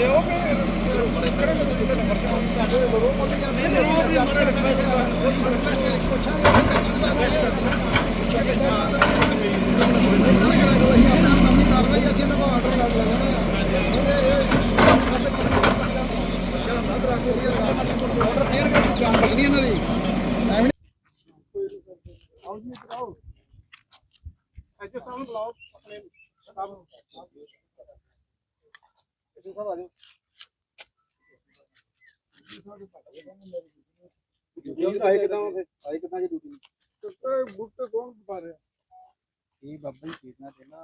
ਦਿਓ ਕਿ ਕਿਹੜੇ ਬੰਦੇ ਦੇ ਨੰਬਰ ਸਾਡੇ ਲੋਗੋ ਕੋਲ ਨਹੀਂ ਐਜੇ ਸਾਹਮਣੇ ਬੁਲਾਓ ਆਪਣੇ ਸਟਾਫ ਨੂੰ ਆਏ ਕਿਦਾਂ ਫਿਰ ਆਏ ਕਿਦਾਂ ਜੀ ਡਿਊਟੀ ਤੇ ਬੁੱਟੇ ਕੌਣ ਪਾ ਰਿਹਾ ਇਹ ਬਾਬਾ ਜੀ ਕੀਰਨਾ ਦੇ ਨਾ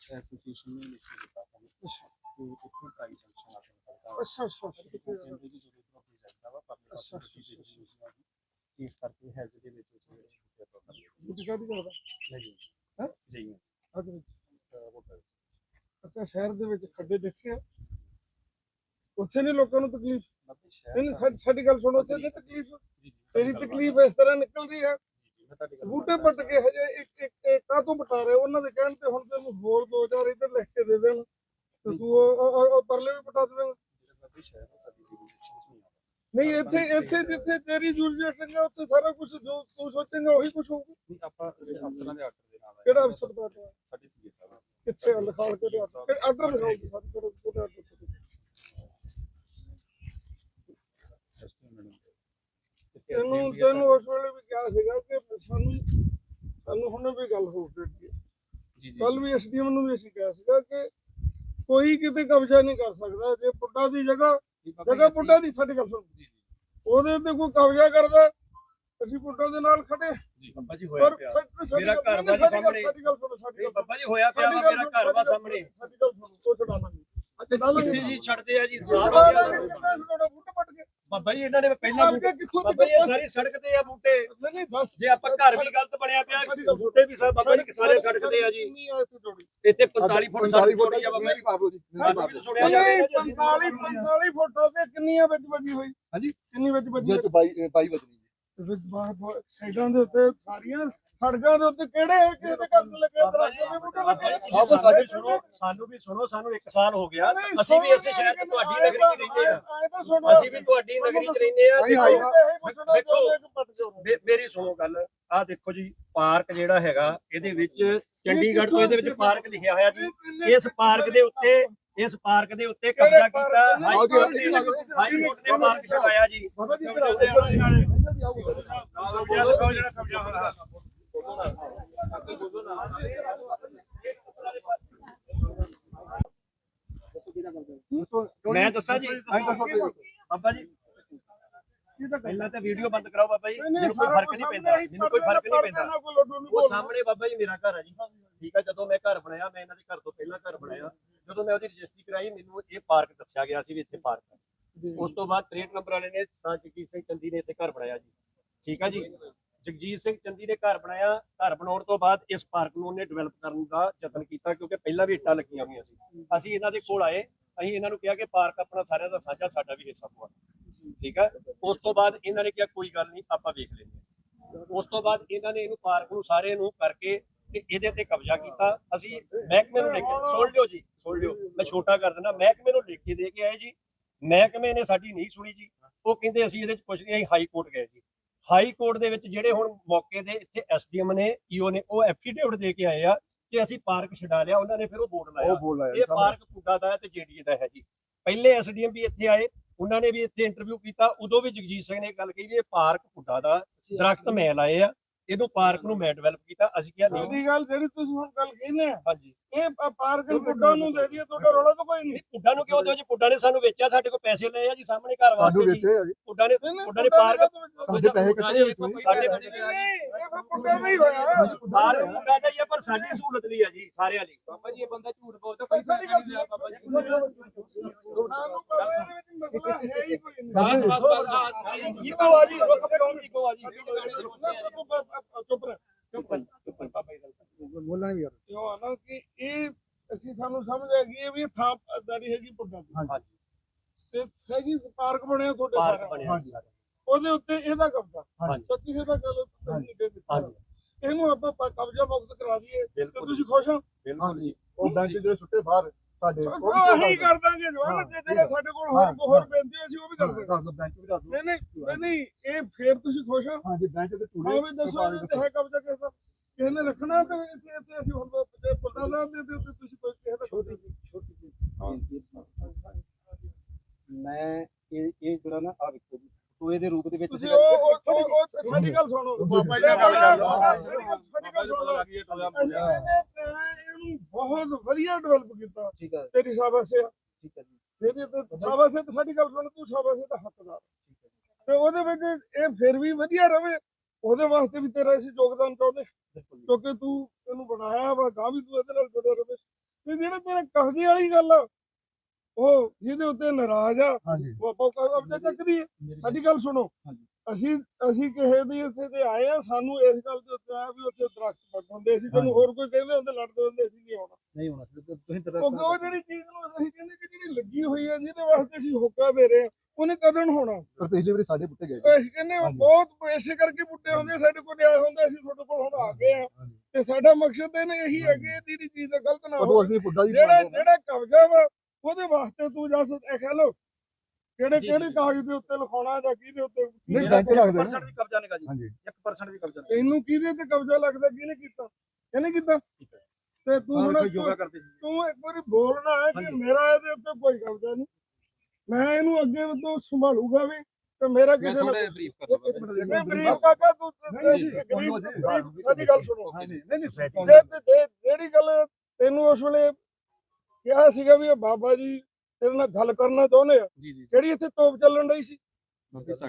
ਐਸੋਸੀਏਸ਼ਨ ਨੇ ਲਿਖ ਕੇ ਦਿੱਤਾ ਸਾਨੂੰ ਤੇ ਇੱਥੇ ਪ੍ਰਾਈ ਜੰਕਸ਼ਨ ਆ ਸਕਦਾ ਅੱਛਾ ਅੱਛਾ ਕਹਿੰਦੇ ਕਿ ਜਦੋਂ ਪ੍ਰੋਪਰਟੀ ਸਕਦਾ ਵਾ ਪਬਲਿਕ ਅੱਛਾ, ਇਸ ਕਰਕੇ ਹੈਲਥ ਦੇ ਵਿੱਚ ਉਹ ਪ੍ਰੋਬਲਮ ਤੁਸੀਂ ਕਾਹਦੀ ਕਰਦਾ ਨਹੀਂ ਹੈਂ? ਜੀ ਅੱਜ ਅੱਛਾ ਸ਼ਹਿਰ ਦੇ ਵਿੱਚ ਖੱਡੇ ਦੇਖੇ ਆ ਉੱਥੇ ਨਹੀਂ ਲੋਕਾਂ ਨੂੰ ਤਕਲੀਫ। ਨਹੀਂ ਸਾਡੀ ਸਾਡੀ ਗੱਲ ਸੁਣੋ ਉੱਥੇ ਨਹੀਂ ਤਕਲੀਫ। ਤੇਰੀ ਤਕਲੀਫ ਇਸ ਤਰ੍ਹਾਂ ਨਿਕਲਦੀ ਹੈ। ਬੂਟੇ ਪੱਟ ਕੇ ਹਜੇ ਇੱਕ ਇੱਕ ਇੱਕ ਕਾਹਤੋਂ ਬਟਾ ਰਹੇ ਉਹਨਾਂ ਦੇ ਕਹਿਣ ਤੇ ਹੁਣ ਤੈਨੂੰ ਹੋਰ ਦੋ ਚਾਰ ਇੱਧਰ ਲਿਖ ਕੇ ਦੇ ਦੇਣ। ਤੇ ਤੂੰ ਉਹ- ਉਹ ਉਹ- ਉਹ ਪਰਲੇ ਵੀ ਪਟਾ ਦੇਵੇਂਗਾ ਨਹੀਂ ਇੱਥੇ ਇੱਥੇ ਜਿੱਥੇ ਤੇਰੀ ਜੁਰਜੇਸ਼ਨ ਹੈ ਉੱਥੇ ਸਾਰਾ ਕੁਝ ਜੋ ਤੂੰ ਸੋਚੇਂਗਾ ਉਹੀ ਕੁਝ ਹੋਊਗਾ। ਨਹੀਂ ਆਪਾਂ ਅਫਸਰਾਂ ਦੇ ਆਰਡਰ ਦੇ ਨਾਲ ਆਏ। ਕਿਹੜਾ ਅਫਸਰ ਦਾ ਆਰਡਰ ਹੈ? ਕਿੱਥੇ ਆ? ਲਿਖਾਲ ਕੇ ਆਰਡਰ? ਦਿਖਾਓ ਜੀ? ਸਾਡੇ ਕੋਲ ਕੋਲ ਆਰਡਰ? ਐਸਪੀ ਤੈਨੂੰ ਤੈਨੂੰ ਉਸ ਵੇਲੇ ਵੀ ਕਿਹਾ ਸੀਗਾ ਕਿ ਸਾਨੂੰ ਸਾਨੂੰ ਹੁਣ ਵੀ ਗੱਲ ਹੋ ਗਈ ਜੀ ਜੀ। ਕੱਲ ਵੀ ਐਸਡੀਐਮ ਨੂੰ ਵੀ ਅਸੀਂ ਕਿਹਾ ਸੀਗਾ ਕਿ ਕੋਈ ਕਿਤੇ ਕਬਜ਼ਾ ਨਹੀਂ ਕਰ ਸਕਦਾ। ਜੇ ਪੁੱਡਾ ਦੀ ਜਗ੍ਹਾ ਜਗ੍ਹਾ ਪੁੱਡਾ ਦੀ ਸਾਡੀ ਸੁਣ। ਜੀ ਜੀ। ਉਹਦੇ ਉੱਤੇ ਕੋਈ ਕਬਜ਼ਾ ਕਰਦਾ ਅਸੀਂ ਪੁੱਡਾ ਦੇ ਨਾਲ ਖੜੇ। ਜੀ ਬੱਬਾ ਜੀ ਹੋਇਆ ਪਿਆ। ਮੇਰਾ ਘਰ ਵਾ ਸਾਹਮਣੇ। ਬੱਬਾ ਜੀ ਹੋਇਆ ਪਿਆ ਵਾ ਮੇਰਾ ਘਰ ਵਾ ਸਾਹਮਣੇ। ਸਾਡੀ ਗੱਲ ਸੁਣੋ। ਉਹ ਜੀ ਛੱਡਦੇ ਆ ਜੀ ਸਾਰਾ ਪੱਟ ਬੱਬਾ ਜੀ ਇਹਨਾਂ ਨੇ ਪਹਿਲਾਂ ਕਿੱਥੋਂ ਬੱਬਾ ਜੀ ਇਹ ਸਾਰੀ ਸੜਕ ਤੇ ਆ ਬੂਟੇ। ਨਹੀਂ ਨਹੀਂ ਬਸ। ਜੇ ਆਪਾਂ ਘਰ ਵੀ ਗਲਤ ਬਣਿਆ ਪਿਆ ਬੂਟੇ ਵੀ ਸਭ ਬੱਬਾ ਜੀ ਸਾਰੇ ਸੜਕ ਤੇ ਆ ਜੀ। ਕਿੰਨੀ ਇੱਥੇ ਜੋੜੀ? ਇੱਥੇ 45 ਫੁੱਟ ਸੜਕ ਜੋੜੀ ਆ ਬੱਬਾ ਜੀ। ਸਾਨੂੰ ਵੀ ਸੁਣਿਆ ਨਹੀਂ ਜਾਵੇ 45 45 ਫੁੱਟ ਤੇ ਕਿੰਨੀਆਂ ਵਿੱਚ ਵੱਜੀ ਹੋਈ? ਹਾਂਜੀ। ਕਿੰਨੀ ਵਿੱਚ ਵੱਜੀ ਜੇ ਹੋਈ? ਬਾਈ ਬਾਈ ਵਿੱਚ ਬਾਹਰ ਬਹੁਤ- ਸਾਈਡਾਂ ਦੇ ਉੱਤੇ ਸਾਰੀਆਂ ਸੜਕਾਂ ਦੇ ਉੱਤੇ ਕਿਹੜੇ ਕਿਸੇ ਦੇ ਘਰ ਲੱਗੇ ਦਰਖਤ ਦੇ ਬੂਟੇ ਲੱਗੇ ਸਾਨੂੰ ਵੀ ਸੁਣੋ ਸਾਨੂੰ ਵੀ ਸੁਣੋ ਸਾਨੂੰ 1 ਸਾਲ ਹੋ ਗਿਆ। ਅਸੀਂ ਵੀ ਇਸੇ ਸ਼ਹਿਰ 'ਚ ਤੁਹਾਡੀ ਨਗਰੀ 'ਚ ਰਹਿੰਦੇ ਆ ਅਸੀਂ ਵੀ ਤੁਹਾਡੀ ਨਗਰੀ 'ਚ ਰਹਿੰਦੇ ਆ ਦੇਖੋ, ਮੇਰੀ ਸੁਣੋ ਗੱਲ ਆਹ ਦੇਖੋ ਜੀ ਪਾਰਕ ਜਿਹੜਾ ਹੈਗਾ ਇਹਦੇ ਵਿੱਚ ਚੰਡੀਗੜ੍ਹ ਤੋਂ ਇਹਦੇ ਵਿੱਚ ਪਾਰਕ ਲਿਖਿਆ ਹੋਇਆ ਜੀ। ਇਸ ਪਾਰਕ ਦੇ ਉੱਤੇ ਇਸ ਪਾਰਕ ਦੇ ਉੱਤੇ ਕਬਜ਼ਾ ਕੀਤਾ। ਹਾਈ ਕੋਰਟ ਨੇ ਹਾਈ ਕੋਰਟ ਨੇ ਪਾਰਕ ਛਡਾਇਆ ਜੀ। ਬਾਬਾ। ਮੈਂ ਦੱਸਾਂ ਜੀ ਬਾਬਾ ਜੀ। ਪਹਿਲਾਂ ਤਾਂ ਵੀਡੀਓ ਬੰਦ ਕਰਾਓ ਬਾਬਾ ਜੀ। ਮੈਨੂੰ ਕੋਈ ਫ਼ਰਕ ਨਹੀਂ ਪੈਂਦਾ। ਮੈਨੂੰ ਕੋਈ ਫ਼ਰਕ ਨਹੀਂ ਪੈਂਦਾ। ਉਹ ਸਾਹਮਣੇ ਬਾਬਾ ਜੀ ਮੇਰਾ ਘਰ ਆ ਜੀ। ਠੀਕ ਆ ਜਦੋਂ ਮੈਂ ਘਰ ਬਣਾਇਆ ਮੈਂ ਇਹਨਾਂ ਦੇ ਘਰ ਤੋਂ ਪਹਿਲਾਂ ਘਰ ਬਣਾਇਆ। ਜਦੋਂ ਮੈਂ ਉਹਦੀ ਰਜਿਸਟਰੀ ਕਰਾਈ ਮੈਨੂੰ ਇਹ ਪਾਰਕ ਦੱਸਿਆ ਗਿਆ ਸੀ ਵੀ ਇੱਥੇ ਪਾਰਕ ਹੈ ਉਸ ਤੋਂ ਬਾਅਦ 63 ਨੰਬਰ ਵਾਲੇ ਨੇ ਸਾਂ ਜਗਜੀਤ ਸਿੰਘ ਚੰਦੀ ਨੇ ਇੱਥੇ ਘਰ ਬਣਾਇਆ ਜੀ। ਠੀਕ ਆ ਜੀ। ਜਗਜੀਤ ਸਿੰਘ ਚੰਦੀ ਨੇ ਘਰ ਬਣਾਇਆ। ਘਰ ਬਣਾਉਣ ਤੋਂ ਬਾਅਦ ਇਸ ਪਾਰਕ ਨੂੰ ਉਹਨੇ ਡਿਵੈਲਪ ਕਰਨ ਦਾ ਯਤਨ ਕੀਤਾ ਕਿਉਂਕਿ ਪਹਿਲਾਂ ਵੀ ਇੱਟਾਂ ਲੱਗੀਆਂ ਹੋਈਆਂ ਸੀ। ਅਸੀਂ ਇਹਨਾਂ ਦੇ ਕੋਲ ਆਏ। ਅਸੀਂ ਇਹਨਾਂ ਨੂੰ ਕਿਹਾ ਕਿ ਪਾਰਕ ਆਪਣਾ ਸਾਰਿਆਂ ਦਾ ਸਾਂਝਾ ਸਾਡਾ ਵੀ ਹਿੱਸਾ ਪਵਾ ਠੀਕ ਹੈ ਉਸ ਤੋਂ ਬਾਅਦ ਇਹਨਾਂ ਨੇ ਕਿਹਾ ਕੋਈ ਗੱਲ ਨਹੀਂ ਆਪਾਂ ਵੇਖ ਲੈਂਦੇ ਹਾਂ। ਉਸ ਤੋਂ ਬਾਅਦ ਇਹਨਾਂ ਨੇ ਇਹਨੂੰ ਪਾਰਕ ਨੂੰ ਸਾਰੇ ਨੂੰ ਕਰਕੇ ਤੇ ਇਹਦੇ ਤੇ ਕਬਜ਼ਾ ਕੀਤਾ। ਅਸੀਂ ਮਹਿਕਮੇ ਨੂੰ ਲਿਖ ਸੁਣ ਲਿਓ ਜੀ ਸੁਣ ਲਿਓ। ਮੈਂ ਛੋਟਾ ਕਰ ਦਿੰਦਾ ਮਹਿਕਮੇ ਨੂੰ ਲਿਖ ਕੇ ਦੇ ਕੇ ਆਏ ਜੀ। ਮਹਿਕਮੇ ਨੇ ਸਾਡੀ ਨਹੀਂ ਸੁਣੀ ਜੀ। ਉਹ ਕਹਿੰਦੇ ਅਸੀਂ ਇਹਦੇ ਚ ਕੁਝ ਨਹੀਂ ਹਾਈ ਕੋਰਟ ਗਏ ਜੀ। ਹਾਈ ਕੋਰਟ ਦੇ ਵਿੱਚ ਜਿਹੜੇ ਹੁਣ ਮੌਕੇ ਦੇ ਇੱਥੇ ਐਸਡੀਐਮ ਨੇ ਈਓ ਨੇ ਉਹ ਐਫੀਡੇਵਿਟ ਦੇ ਕੇ ਆਏ ਆ ਕਿ ਅਸੀਂ ਪਾਰਕ ਛਡਾ ਲਿਆ। ਉਹਨਾਂ ਨੇ ਫਿਰ ਉਹ ਬੋਰਡ ਲਾਇਆ। ਇਹ ਪਾਰਕ ਪੁੱਡਾ ਦਾ ਹੈ ਤੇ ਜੇਡੀਏ ਦਾ ਹੈ ਜੀ। ਪਹਿਲੇ ਐਸਡੀਐਮ ਵੀ ਇੱਥੇ ਆਏ। ਉਹਨਾਂ ਨੇ ਵੀ ਇੱਥੇ ਇੰਟਰਵਿਊ ਕੀਤਾ ਉਦੋਂ ਵੀ ਜਗਜੀਤ ਸਿੰਘ ਨੇ ਇਹ ਗੱਲ ਕਹੀ ਵੀ ਇਹ ਪਾਰਕ ਪੁੱਡਾ ਦਾ ਦਰਖਤ ਮੈਂ ਲਾਏ ਆ ਇਹਨੂੰ ਪਾਰਕ ਨੂੰ ਮੈਂ ਡਿਵੈਲਪ ਕੀਤਾ ਅਸੀਂ ਕਿਹਾ ਨਹੀਂ। ਦੀ ਗੱਲ ਜਿਹੜੀ ਤੁਸੀਂ ਹੁਣ ਗੱਲ ਕਹਿੰਦੇ ਆ ਹਾਂਜੀ। ਇਹ ਪਾਰਕ ਬੁੱਢਾ ਨੂੰ ਦੇ ਦਈਏ ਤੁਹਾਡਾ ਰੌਲਾ ਤਾਂ ਕੋਈ ਨਹੀਂ। ਨਹੀਂ ਪੁੱਡਾ ਨੂੰ ਕਿਉਂ ਦਿਓ ਜੀ? ਪੁੱਡਾ ਨੇ ਸਾਨੂੰ ਵੇਚਿਆ ਸਾਡੇ ਕੋਲ ਪੈਸੇ ਲਏ ਆ ਜੀ ਸਾਹਮਣੇ ਘਰ ਵਾਸਤੇ ਜੀ। ਪੁੱਡਾ ਨੇ ਨਹੀਂ, ਨਹੀਂ, ਪੁੱਡਾ ਨੇ ਪਾਰਕ ਸਾਡੇ ਪੈਸੇ ਕੱਟੇ ਸਾਡੇ ਨਹੀਂ, ਇਹ ਫਿਰ ਬੁੱਢਾ ਦਾ ਹੀ ਹੋਇਆ। ਪਾਰਕ ਪੁੱਡਾ ਦਾ ਹੀ ਆ ਪਰ ਸਾਡੀ ਸਹੂਲਤ ਲਈ ਆ ਜੀ ਸਾਰਿਆਂ ਲਈ। ਬਾਬਾ ਜੀ ਇਹ ਬੰਦਾ ਝੂਠ ਬੋਲਦਾ ਪੈਸਾ ਨਹੀਂ ਨਹੀਂ ਲਿਆ ਬਾਬਾ ਜੀ। ਬਸ ਬਸ ਬਸ ਇੱਕੋ ਆ ਜੀ ਰੁਕ ਕੇ ਕੌਣ ਇੱਕੋ ਆ ਜੀ ਚੁੱਪ ਰਹਿ ਚੁੱਪ ਕਰ, ਚੁੱਪ ਕਰ, ਬਾਬਾ ਜੀ ਗੱਲ ਕਰ। ਬੋਲਣਾ ਵੀ ਯਾਰ। ਇਹ ਆ ਨਾ ਕਿ ਇਹ ਅਸੀਂ ਸਾਨੂੰ ਸਮਝ ਆ ਗਈ ਇਹ ਵੀ ਥਾਂ ਦਾੜੀ ਹੈਗੀ ਪੁੱਡਾ ਦੀ ਹਾਂਜੀ। ਤੇ ਹੈਗੀ ਪਾਰਕ ਬਣਿਆ ਤੁਹਾਡੇ ਪਾਰਕ ਸਾਰਾ। ਬਣਿਆ ਹਾਂਜੀ। ਉਹਦੇ ਉੱਤੇ ਇਹਦਾ ਕਬਜ਼ਾ। ਦਾ ਗੱਲ ਹਾਂਜੀ। ਇਹਨੂੰ ਆਪਾਂ ਕਬਜ਼ਾ ਮੁਕਤ ਕਰਾ ਦਈਏ ਤੇ ਤੁਸੀਂ ਖੁਸ਼ ਹੋ? ਬਿਲਕੁਲ। ਹਾਂਜੀ। ਉਹ ਬੈਂਕ ਜਿਹੜੇ ਸੁੱਟੇ ਬਾਹਰ। ਸਾਡੇ ਅਸੀਂ ਕਰ ਦਾਂਗੇ ਜਵਾਨ ਜੇ ਜਿਹੜੇ ਸਾਡੇ ਕੋਲ ਹੋਰ ਹੋਰ ਬੇਨਤੀ ਅਸੀਂ ਉਹ ਵੀ ਕਰ ਦਾਂਗੇ ਦੱਸ ਦੋ ਬੈਂਚ ਵੀ ਦੱਸ ਦੋ ਨਹੀਂ ਨਹੀਂ ਨਹੀਂ, ਇਹ ਫੇਰ ਤੁਸੀਂ ਖੁਸ਼ ਹੋ? ਹਾਂਜੀ ਬੈਂਚ ਦੇ ਹਾਂ ਟੂੜੇ ਵੀ ਦੱਸੋ ਇਹਦੇ ਤੇ ਹੈ ਕਬਜ਼ਾ ਕਿਸ ਦਾ ਕਿਸੇ ਨੇ ਰੱਖਣਾ ਤੇ ਇੱਥੇ ਇੱਥੇ ਅਸੀਂ ਹੁਣ ਤੇ ਪਤਾ ਲਾ ਦੇ ਤੇ ਤੁਸੀਂ ਕੋਈ ਕਿਸੇ ਦਾ ਛੋਟੀ ਛੋਟੀ ਜਿਹੀ ਮੈਂ ਇਹ ਇਹ ਜਿਹੜਾ ਨਾ ਆ ਵੇਖੋ ਜੀ ਟੋਏ ਦੇ ਰੂਪ ਦੇ ਵਿੱਚ ਤੁਸੀਂ ਉਹ ਉਹ- ਉਹ ਉਹ ਸਾਡੀ ਗੱਲ ਸੁਣੋ। ਬਾਬਾ ਜੀ ਸਾਡੀ ਗੱਲ ਸਾਡੀ ਗੱਲ ਸੁਣੋ। ਬਹੁਤ ਵਧੀਆ ਡਿਵੈਲਪ ਕੀਤਾ। ਠੀਕ ਹੈ ਤੇਰੀ ਸਾਬਸੇ ਆ ਠੀਕ ਹੈ ਜੀ। ਇਹਦੇ ਤੇ ਸਾਬਸੇ ਤੇ ਸਾਡੀ ਗੱਲ ਸੁਣ ਤੂੰ ਸਾਬਸੇ ਦਾ ਹੱਕਦਾਰ ਤੇ ਉਹਦੇ ਵਿੱਚ ਇਹ ਫਿਰ ਵੀ ਵਧੀਆ ਰਵੇ। ਉਹਦੇ ਵਾਸਤੇ ਵੀ ਤੇਰਾ ਅਸੀਂ ਯੋਗਦਾਨ ਚਾਹੁੰਦੇ। ਕਿਉਂਕਿ ਤੂੰ ਇਹਨੂੰ ਬਣਾਇਆ ਵਾ ਗਾਂ ਵੀ ਤੂੰ ਇਹਦੇ ਨਾਲ ਜੁੜਿਆ ਰਵੇ। ਤੇ ਜਿਹੜਾ ਤੇਰੇ ਕਬਜ਼ੇ ਵਾਲੀ ਗੱਲ ਆ ਉਹ ਜਿਹਦੇ ਉੱਤੇ ਨਾਰਾਜ਼ ਆ ਉਹ ਆਪਾਂ ਕਬਜ਼ਾ ਚੱਕਦੀ ਹੈ ਸਾਡੀ ਗੱਲ ਸੁਣੋ। ਹਾਂਜੀ। ਅਸੀਂ ਅਸੀਂ ਕਿਸੇ ਦੀ ਇੱਥੇ ਤੇ ਆਏ ਆ ਸਾਨੂੰ ਇਸ ਗੱਲ ਦੇ ਉੱਤੇ ਆ ਵੀ ਉੱਥੇ ਦਰਖਤ ਵੱਢ ਹੁੰਦੇ ਸੀ ਤੈਨੂੰ ਹੋਰ ਕੋਈ ਕਹਿੰਦੇ ਹੁੰਦੇ ਲੜਦੇ ਹੁੰਦੇ ਸੀ ਨਹੀਂ ਆਉਣਾ ਨਹੀਂ ਹੋਣਾ ਤੇ ਤੁਸੀਂ ਤਾਂ ਕਿਉਂਕਿ ਉਹ ਜਿਹੜੀ ਚੀਜ਼ ਨੂੰ ਅਸੀਂ ਕਹਿੰਦੇ ਕਿ ਜਿਹੜੀ ਲੱਗੀ ਹੋਈ ਹੈ ਜਿਹਦੇ ਵਾਸਤੇ ਅਸੀਂ ਹੋਕਾ ਦੇ ਰਹੇ ਹਾਂ ਉਹਨੇ ਕਦੋਂ ਹੋਣਾ? ਪਰ ਪਿਛਲੀ ਵਾਰੀ ਸਾਡੇ ਬੁੱਟੇ ਗਏ ਅਸੀਂ ਕਹਿੰਦੇ ਉਹ। ਬਹੁਤ ਇਸੇ ਕਰਕੇ ਬੁੱਟੇ ਹੁੰਦੇ ਸਾਡੇ ਕੋਲ ਆਏ ਹੁੰਦੇ ਅਸੀਂ ਤੁਹਾਡੇ ਕੋਲ ਹੁਣ ਆ ਗਏ ਆ। ਤੇ ਸਾਡਾ ਮਕਸਦ ਇਹ ਇਹੀ ਹੈ ਕਿ ਜਿਹੜੀ ਚੀਜ਼ ਗਲਤ ਨਾ ਹੋਵੇ ਜਿਹੜਾ ਜਿਹੜਾ ਕਬਜ਼ਾ ਵਾ ਉਹਦੇ ਵਾਸਤੇ ਤੂੰ ਜਾ ਇਹ ਕਹਿ ਲੋ ਕਿਹੜੇ ਕਿਹੜੇ। ਕਾਗਜ਼ ਦੇ ਉੱਤੇ ਲਿਖਾਉਣਾ ਜਾਂ ਕਿਹਦੇ ਉੱਤੇ ਨਹੀਂ, ਰੱਖ ਦੇਣਾ। 1% ਵੀ ਕਬਜ਼ਾ ਨਹੀਂਗਾ ਜੀ। ਹਾਂਜੀ। 1% ਵੀ ਕਬਜ਼ਾ ਨਹੀਂ ਤੈਨੂੰ ਕਿਹਦੇ ਤੇ ਕਬਜ਼ਾ ਲੱਗਦਾ ਕਿਹਨੇ ਕੀਤਾ? ਕਿਹਨੇ ਕੀਤਾ। ਤੇ ਤੂੰ ਹੁਣ ਯੋਗਾ ਕਰਦੇ ਸੀ ਤੂੰ ਇੱਕ ਵਾਰੀ ਬੋਲਣਾ ਹੈ ਕਿ। ਮੇਰਾ ਇਹਦੇ ਉੱਤੇ ਕੋਈ ਕਬਜ਼ਾ ਨਹੀਂ। ਮੈਂ ਇਹਨੂੰ ਅੱਗੇ ਤੋਂ ਸੰਭਾਲੂਗਾ ਵੀ ਤੇ ਮੇਰਾ ਕਿਸੇ ਨਾਲ ਬਰੀਫ ਨਹੀਂ ਬਰੀਫ ਕਾਕਾ ਤੂੰ ਨਹੀਂ ਜੀ, ਗਰੀਬ- ਉਹਦੇ- ਗਰੀਬ- ਸਾਡੀ ਗੱਲ ਸੁਣੋ। ਨਹੀਂ ਨਹੀਂ ਜੇ ਤੇ- ਜੇ- ਜਿਹੜੀ ਗੱਲ ਤੈਨੂੰ ਉਸ ਵੇਲੇ ਕਿਹਾ ਸੀਗਾ ਵੀ ਬਾਬਾ ਜੀ ਤੇਰੇ ਨਾਲ ਗੱਲ ਕਰਨਾ ਚਾਹੁੰਦੇ ਆ? ਜੀ ਇੱਥੇ ਤੋਪ ਚੱਲਣ ਰਹੀ ਸੀ?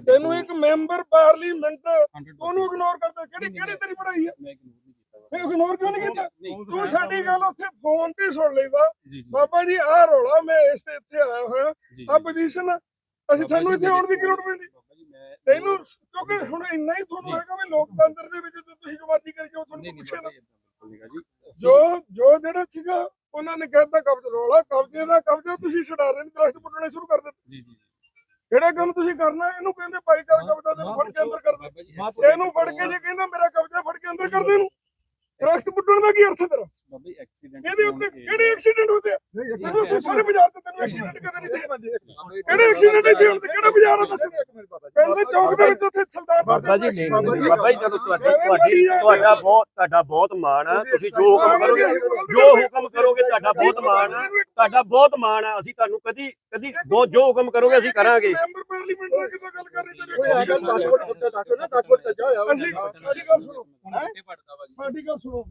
ਤੈਨੂੰ ਇੱਕ ਮੈਂਬਰ ਪਾਰਲੀਮੈਂਟ 100% ਉਹਨੂੰ ਇਗਨੋਰ ਕਰਦਾ ਕਿਹੜੀ ਕਿਹੜੀ ਤੇਰੀ ਪੜਾਈ ਹੈ ਮੈਂ ignore ਨਹੀਂ ਕੀਤਾ ਇਗਨੋਰ ਕਿਉਂ ਨਹੀਂ ਕੀਤਾ? ਤੂੰ ਸਾਡੀ ਗੱਲ ਉੱਥੇ ਫੋਨ ਤੇ ਸੁਣ ਲਈਦਾ ਬਾਬਾ ਜੀ ਆਹ ਰੌਲਾ ਮੈਂ ਇਸ ਤੇ ਇੱਥੇ ਆਇਆ ਹੋਇਆ। ਆ। ਪੋਜੀਸ਼ਨ ਅਸੀਂ ਤੁਹਾਨੂੰ ਇੱਥੇ ਆਉਣ ਦੀ ਕੀ ਲੋੜ ਪੈਂਦੀ? ਤੈਨੂੰ ਕਿਉਂਕਿ ਹੁਣ ਇੰਨਾ ਹੀ ਤੁਹਾਨੂੰ ਹੈਗਾ ਵੀ ਲੋਕਤੰਤਰ ਦੇ ਵਿੱਚ ਤੁਸੀਂ ਜੋ ਮਰਜ਼ੀ ਕਰੀ ਜਾਓ ਨਹੀਂ ਤੁਹਾਨੂੰ ਪੁੱਛੇ ਨਾ। ਜੋ ਜੋ ਜਿਹੜਾ ਸੀਗਾ ਉਹਨਾਂ ਨੇ ਕਹਿਤਾ ਕਬਜ਼ਾ ਰੌਲਾ ਕਬਜ਼ੇ ਦਾ ਕਬਜ਼ਾ ਤੁਸੀਂ ਛਡਾ ਰਹੇ ਨੇ ਦਰਖਤ ਪੁੱਟਣੇ ਸ਼ੁਰੂ ਕਰ ਦਿੱਤੇ। ਜੀ ਜੀ ਜਿਹੜਾ ਕੰਮ ਤੁਸੀਂ ਕਰਨਾ? ਇਹਨੂੰ ਕਹਿੰਦੇ ਭਾਈ ਕਰ ਕਬਜ਼ਾ ਤੈਨੂੰ ਫੜ ਕੇ ਅੰਦਰ ਕਰ ਦੇ। ਇਹਨੂੰ ਫੜ ਕੇ ਜੇ ਕਹਿੰਦਾ ਮੇਰਾ ਕਬਜ਼ਾ ਫੜ ਕੇ ਅੰਦਰ ਕਰ ਦੇ ਇਹਨੂੰ। ਦਰਖਤ ਪੁੱਟਣ ਦਾ ਕੀ ਅਰਥ ਹੈ ਤੇਰਾ? ਬਾਬਾ ਐਕਸੀਡੈਂਟ ਇਹਦੇ ਉੱਤੇ ਕਿਹੜੇ ਐਕਸੀਡੈਂਟ ਹੁੰਦੇ ਆ? ਨਹੀਂ ਤੈਨੂੰ ਸਾਰੇ ਬਾਜ਼ਾਰ ਤੇ ਤੈਨੂੰ ਐਕਸੀਡੈਂਟ ਕਦੇ ਨਹੀਂ ਮਿੰਟ। ਕਿਹੜੇ ਐਕਸੀਡੈਂਟ ਇੱਥੇ ਹੁੰਦੇ ਕਿਹੜਾ ਬਾਜ਼ਾਰ ਆ ਦੱਸ। ਕਹਿੰਦੇ ਚੌਕ ਦੇ ਵਿੱਚ ਉੱਥੇ ਸਰਦਾਰ ਬਾਬਾ ਜੀ ਨਹੀਂ ਬਾਬਾ ਨਹੀਂ ਜੀ, ਬਾਬਾ ਜੀ ਜਦੋਂ ਤੁਹਾਡੀ ਤੁਹਾਡੀ ਤੁਹਾਡਾ ਬਹੁਤ ਤੁਹਾਡਾ ਬਹੁਤ ਮਾਣ ਹੈ ਤੁਸੀਂ ਜੋ ਹੁਕਮ ਕਰੋਗੇ ਜੋ ਹੁਕਮ ਕਰੋਗੇ ਤੁਹਾਡਾ ਬਹੁਤ ਮਾਣ ਹੈ ਤੁਹਾਡਾ ਬਹੁਤ ਮਾਣ ਹੈ ਅਸੀਂ ਤੁਹਾਨੂੰ ਕਦੀ ਕਦੀ ਜੋ ਜੋ ਹੁਕਮ ਕਰੋਗੇ ਅਸੀਂ ਕਰਾਂਗੇ। ਮੈਂਬਰ ਪਾਰਲੀਮੈਂਟ ਨਾਲ ਕਿਦਾਂ ਗੱਲ ਕਰ ਰਹੀ ਕੋਈ ਆ ਤੇਰੇ ਗੱਲ 10 ਫੁੱਟ ਉੱਤੇ ਦੱਸ ਨਾ 10 ਫੁੱਟ ਤੇ ਜਾ ਅਸੀਂ ਸਾਡੀ ਗੱਲ ਸੁਣੋ। ਵਾ ਸਾਡੀ ਗੱਲ ਸੁਣੋ।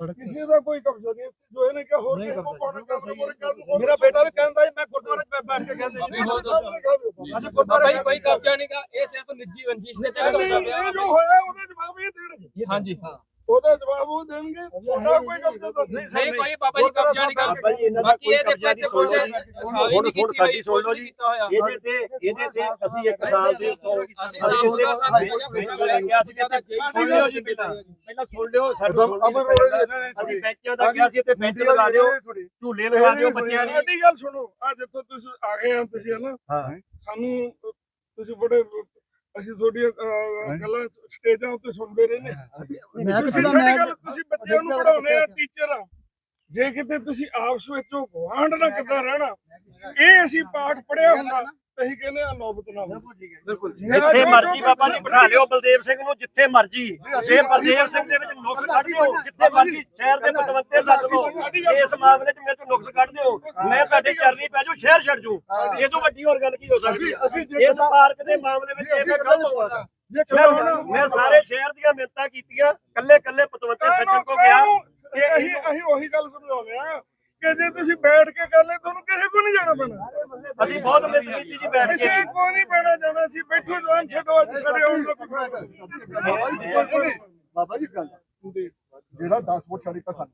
ਕਿਸੇ ਦਾ ਕੋਈ ਕਬਜ਼ਾ ਨਹੀਂ ਇੱਥੇ ਜੋ ਇਹਨੇ ਕਿਹਾ ਹੋਰ ਕਿਸੇ ਨੂੰ ਮੇਰਾ ਬੇਟਾ ਵੀ ਕਹਿੰਦਾ ਮੈਂ ਗੁਰਦੁਆਰੇ 'ਚ ਬੈਠ ਕੇ ਕਹਿੰਦੇ ਜੀ ਅਸੀਂ ਗੁਰਦੁਆਰੇ ਭਾਈ ਕੋਈ ਕਬਜ਼ਾ ਨਹੀਂਗਾ ਇਹ ਸਿਰਫ ਨਿੱਜੀ ਰੰਜਿਸ਼ ਦੇ ਤਹਿਤ ਕਬਜ਼ਾ ਪਿਆ ਇਹ ਜੋ ਹੋਇਆ ਉਹਦਾ ਜਵਾਬ ਇਹ ਦੇਣਗੇ। ਹਾਂਜੀ ਉਹਦਾ ਜਵਾਬ ਉਹ ਦੇਣਗੇ। ਤੁਹਾਡਾ ਕੋਈ ਕਬਜ਼ਾ ਤਾਂ ਨਹੀਂ ਨਹੀਂ ਕੋਈ ਬਾਬਾ ਜੀ ਕਬਜ਼ਾ ਨਹੀਂ ਬਾਬਾ ਕਰਦੇ। ਜੀ ਇਹਨਾਂ ਦਾ ਬਾਕੀ ਕੋਈ ਇਹ ਕਬਜ਼ਾ ਦੇਖੋ ਨਹੀਂ ਇੱਥੇ ਸੁਣ ਕੁਛ ਲਓ ਜੀ ਹੁਣ ਹੁਣ ਸਾਡੀ ਸੁਣ ਲਓ ਜੀ। ਇਹਦੇ ਤੇ ਇਹਦੇ ਤੇ ਅਸੀਂ ਇੱਕ ਸਾਲ ਦੇ ਤੋਂ ਅਸੀਂ ਅਸੀਂ ਸਾਲ ਦਾ ਕਿਸੇ ਸਾਨੂੰ ਬੈਂਕ ਦਾ ਕਿਹਾ ਸੀ ਕਿ ਸੁਣ ਲਿਓ ਜੀ ਪਹਿਲਾਂ। ਪਹਿਲਾਂ ਸੁਣ ਲਿਓ। ਸਾਡੀ ਸੁਣ ਅਮਰ ਲਿਓ ਰੋੜੇ ਪਹਿਲਾਂ। ਅਸੀਂ ਬੈਂਚਾਂ ਦਾ ਕਿਹਾ ਸੀ ਤੇ ਬੈਂਚ ਲਗਾ ਦਿਓ। ਝੂਲੇ ਲਗਾ ਦਿਓ ਬੱਚਿਆਂ ਦੇ। ਸਾਡੀ ਗੱਲ ਸੁਣੋ। ਆ ਜਿੱਥੋਂ ਤੁਸੀਂ ਆ ਗਏ ਆ ਤੁਸੀਂ ਹਨਾ ਹਾਂ। ਸਾਨੂੰ ਤੁਸੀਂ ਬੜੇ ਅਸੀਂ ਤੁਹਾਡੀਆਂ ਅਹ, ਗੱਲਾਂ ਸਟੇਜਾਂ ਉੱਤੇ ਸੁਣਦੇ ਰਹਿੰਦੇ ਮੈਂ ਤੁਸੀਂ ਸਾਡੀ ਮੈਂ ਗੱਲ ਤੁਸੀਂ ਬੱਚਿਆਂ ਨੂੰ ਪੜਾਉਣੇ ਆ ਟੀਚਰ ਆ। ਜੇ ਕਿਤੇ ਤੁਸੀਂ ਆਪਸ ਵਿੱਚ ਉਹ ਗਵਾਂਢ ਨਾਲ ਕਿੱਦਾਂ ਰਹਿਣਾ ਇਹ ਅਸੀਂ ਪਾਠ ਪੜਿਆ ਹੁੰਦਾ। ਅਸੀਂ ਕਹਿੰਦੇ ਆ ਨੌਬਤ ਨਾ ਹੋ ਬਿਲਕੁਲ ਜਿੱਥੇ ਮਰਜ਼ੀ ਬਾਬਾ ਜੀ ਬਿਠਾ ਲਿਓ ਬਲਦੇਵ ਸਿੰਘ ਨੂੰ ਜਿੱਥੇ ਮਰਜ਼ੀ। ਜੇ ਬਲਦੇਵ ਸਿੰਘ ਦੇ ਵਿੱਚ ਨੁਕਸ ਕੱਢ ਦਿਓ ਜਿੱਥੇ ਮਰਜ਼ੀ ਸ਼ਹਿਰ ਦੇ ਪਤਵੰਤੇ ਸੱਦ ਲਓ। ਇਸ ਮਾਮਲੇ 'ਚ ਮੇਰੇ ਤੋਂ ਨੁਕਸ ਕੱਢ ਦਿਓ। ਮੈਂ ਤੁਹਾਡੇ ਚਰਨੀ ਪੈ ਜਾਊ ਸ਼ਹਿਰ ਛੱਡ ਜੂ ਇਹ ਤੋਂ ਵੱਡੀ ਹੋਰ ਗੱਲ ਕੀ ਹੋ ਸਕਦੀ ਇਸ ਪਾਰਕ ਦੇ ਮਾਮਲੇ ਵਿੱਚ ਇਹ ਮੈਂ ਗਲਤ ਹੋਣਾ ਮੈਂ ਮੈਂ ਸਾਰੇ ਸ਼ਹਿਰ ਦੀਆਂ ਮਿੰਤਾਂ ਕੀਤੀਆਂ ਕੱਲੇ ਕੱਲੇ ਪਤਵੰਤੇ ਸੱਜਣ ਕੋ ਗਿਆ। ਇਹ ਅਸੀਂ ਅਸੀਂ ਉਹੀ ਗੱਲ ਸਮਝਾਉਂਦੇ ਆ ਕਿ ਜੇ ਤੁਸੀਂ ਬੈਠ ਕੇ ਕਰ ਲੈ ਤੁਹਾਨੂੰ ਕਿਸੇ ਕੋ ਨਹੀਂ ਜਾਣਾ ਪੈਣਾ। ਅਸੀਂ ਬਹੁਤ ਮਿਹਨਤ ਕੀਤੀ ਜੀ ਬੈਠ ਕਿਸੇ ਕੇ ਕੋ ਨਹੀਂ ਪੈਣਾ ਜਾਣਾ ਸੀ ਬੈਠੋ ਜਵਾਨ ਛੱਡੋ ਅੱਜ ਸਾਡੇ ਆਉਣ ਦਾ ਕੋਈ ਫਾਇਦਾ ਨਹੀਂ। ਬਾਬਾ ਜੀ ਗੱਲ ਜਿਹੜਾ 10 ਫੁੱਟ ਛੜੀ ਕਰ ਸਾਨੂੰ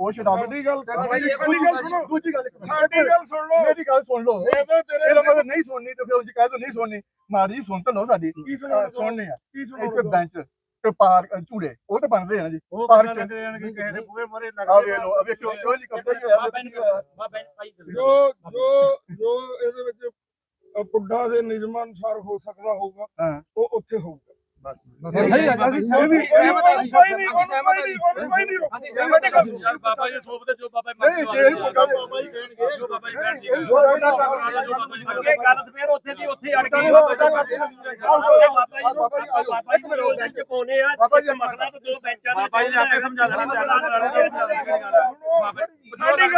ਉਹ ਛਡਾ ਦਿਓ ਸਾਡੀ ਗੱਲ ਤੇ ਸਾਡੀ ਗੱਲ ਸੁਣੋ। ਦੂਜੀ ਗੱਲ। ਸਾਡੀ ਗੱਲ ਸੁਣ ਲਓ। ਮੇਰੀ ਗੱਲ ਸੁਣ ਲਓ। ਇਹਦਾ ਤੇਰੇ ਇਹਦਾ ਮਤਲਬ ਨਹੀਂ ਸੁਣਨੀ ਤੇ ਫਿਰ ਉਂਝ ਕਹਿ ਦੋ ਨਹੀਂ ਸੁਣਨੀ। ਮਾੜੀ ਸੁਣ ਤਾਂ ਲਓ ਸਾਡੀ। ਕੀ ਸੁਣਨੀ ਆ। ਕੀ ਇੱਕ ਸੁਣਾਉਣਾ ਬੈਂਚ। ਤੇ ਪਾਰਕ ਅਹ ਝੂੜੇ ਉਹ ਤਾਂ ਬਣਦੇ ਆ ਨਾ ਜੀ ਉਹ ਕਿੱਦਾਂ ਚ। ਲੱਗ ਜਾਣਗੇ ਕਿਸੇ ਦੇ ਬੂਹੇ ਮੋਰੇ ਲੱਗ ਆ ਵੇਖ ਲਓ ਆ ਵੇਖੋ ਕਿਉਂ ਨਹੀਂ ਕਰਦਾ ਹੀ ਹੋਇਆ ਜੀ ਜੋ ਜੋ ਜੋ ਇਹਦੇ ਵਿੱਚ ਪੁੱਡਾ ਦੇ ਨਿਯਮਾਂ ਅਨੁਸਾਰ ਹੋ ਸਕਦਾ ਹੋਊਗਾ। ਉਹ ਉੱਥੇ ਹੋਊਗਾ ਸਹੀ ਹੈ ਅਸੀਂ ਇਹ ਵੀ ਕੋਈ ਨਹੀਂ ਕੋਈ ਨਹੀਂ ਕੋਈ ਨਹੀਂ ਕੋਈ ਨਹੀਂ। ਅਸੀਂ ਸਹਿਮਤ ਹਾਂ। ਬਾਬਾ ਜੀ ਸੋਪ ਤੇ ਜੋ ਬਾਬਾ ਜੀ ਨਹੀਂ ਜੇ ਇਹ ਮੁੱਕਾ ਬਾਬਾ ਜੀ ਕਹਿਣਗੇ ਜੋ ਬਾਬਾ ਜੀ ਨਹੀਂ, ਕਹਿਣਗੇ ਜੋ ਜੀ ਅੱਗੇ ਗੱਲ ਫੇਰ ਉੱਥੇ ਦੀ ਉੱਥੇ ਅੜ ਗਈ ਬਾਬਾ ਜੀ ਬਾਬਾ ਜੀ ਜੀ ਜੀ ਨੂੰ ਬੈਂਚ ਪਾਉਨੇ ਆ ਬਾਬਾ ਜੀ, ਮਸਲਾ ਤਾਂ ਦੋ ਬੈਂਚਾਂ ਦੇ ਬਾਬਾ ਜੀ ਆਪੇ ਸਮਝਾ ਦੇਣਾ